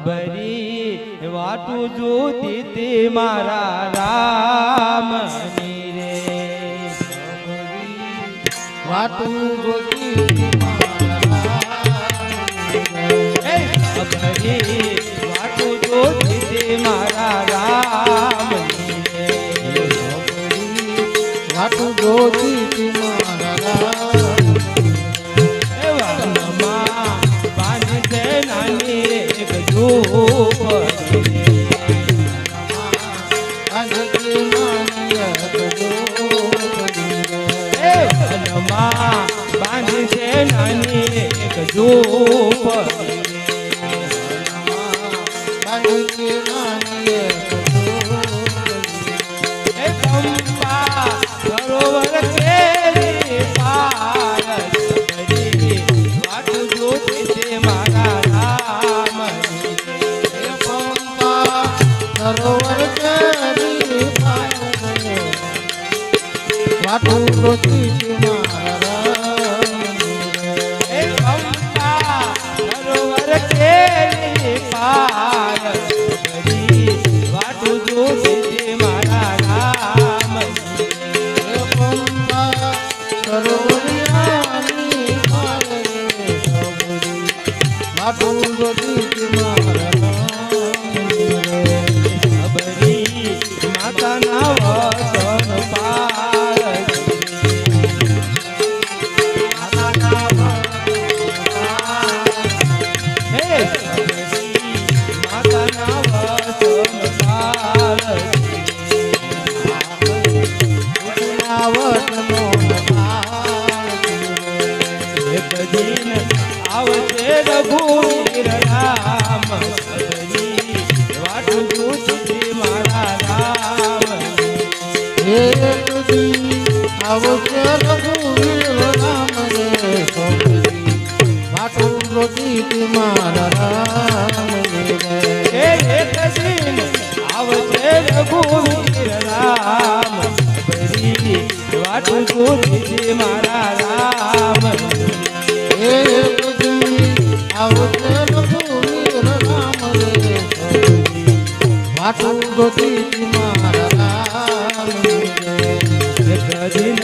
ખબરી વાટું જોતી તે મારા રામની રે. વાતું જોતી ખબરી વાટું જોતી તે મારા રામની રે. વાટું જોતી મારા એવા વનમાં બાંધી છે નાની એક ઝૂંપડી રે. કેરી પાર એક દિન આવશે રઘુવીર રામ ખબરી વાટું જોતી મારા રામ. વાટું ગોતી મારા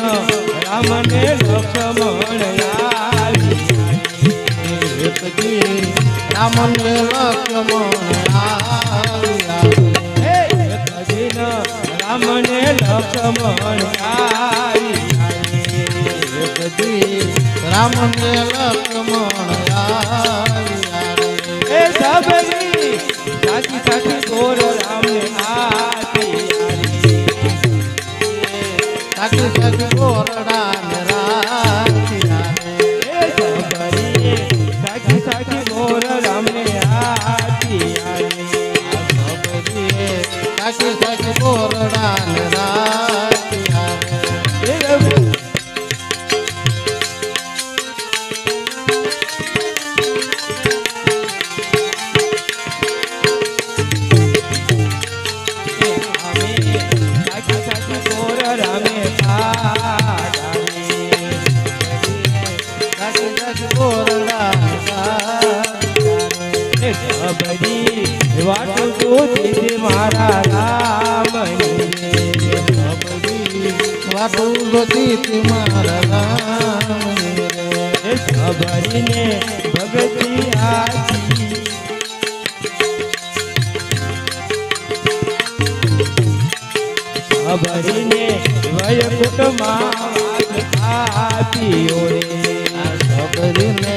દિન રામને લક્ષ્મણ દી રામને લક્ષ્મણ દિન રામને લક્ષ્મણ એક રામને લક્ષ્મણ સાચી સાચી રઘુ સાચી સાચી ગોર રામે પાડાવી સાકી સાકી કોરડા ને રાખ્યા મારા ગોતી મારા રામની રે એ સબરીને ભગતી આજી સબરીને વયકુટમાં આપીઓ રે એ સબરીને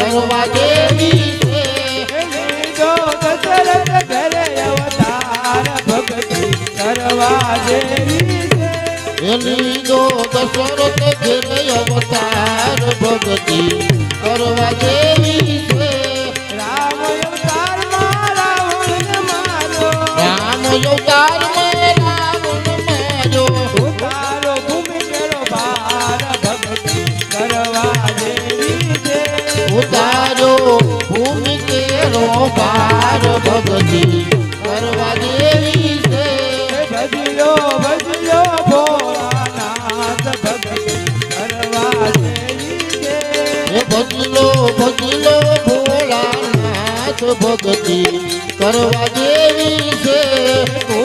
ભરવા દેવી દશરથ ઘરે અવતાર ભક્તિ કરવા દેવી લીધો દશરથ ઘરે કરવા દેવી ભોળાનાથ ભગતી કરવા દેવી છે.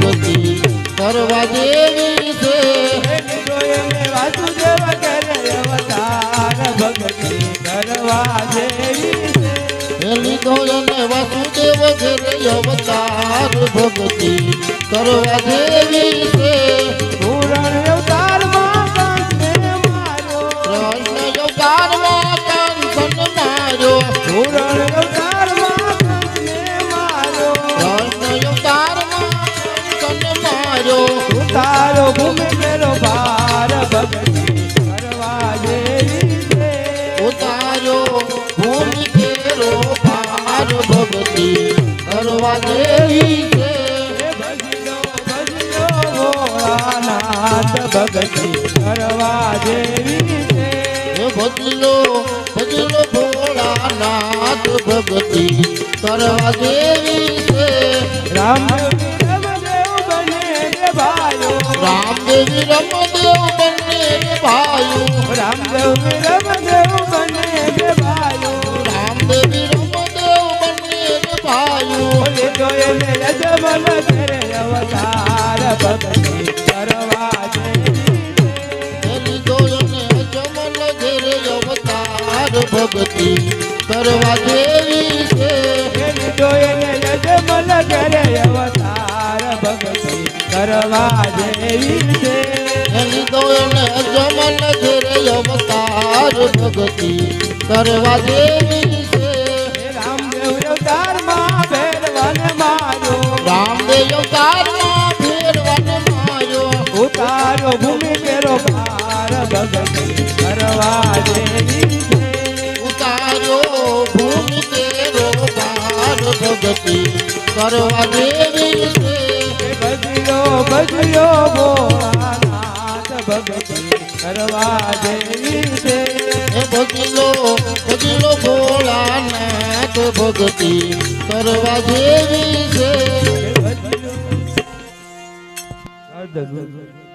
ભગતી કરવા દેવી છે વાસુદેવ ઘેરે અવતાર ભગતી કરવા દેવી. એની દોયન વાસુદેવ ઘેરે અવતાર ભગતી કરવા દેવી છે કરવા જેવી છે ભક્તિ કરવા જેવી છે. ભજલો ભજલો ભોળાનાથ ભગતી કરવા રામદેવ રામદેવ બને રે ભાઈઓ. રમદેવ રામદેવ બને રે તો યજમાન કરે અવતાર ભક્તિ કરવા અવતાર ભગતી કરવા દેવી છે એની ડોયને યજમલ કરે અવતાર ભક્તિ કરવા દેવી છે. અજમલ ઘેરે અવતાર કરવા જેવી ઉતારો ભૂમિ કેરો ભાર ભગત કરવા જેવી ઉતારો ભૂમિ કેરો ભાર ભગત કરવા હે ભજલો ભજલો ભોળાનાથ ભક્તિ કરવા દેવી છે. ભોળાનાથ ભગતી કરવા દેવી છે હે ભજલો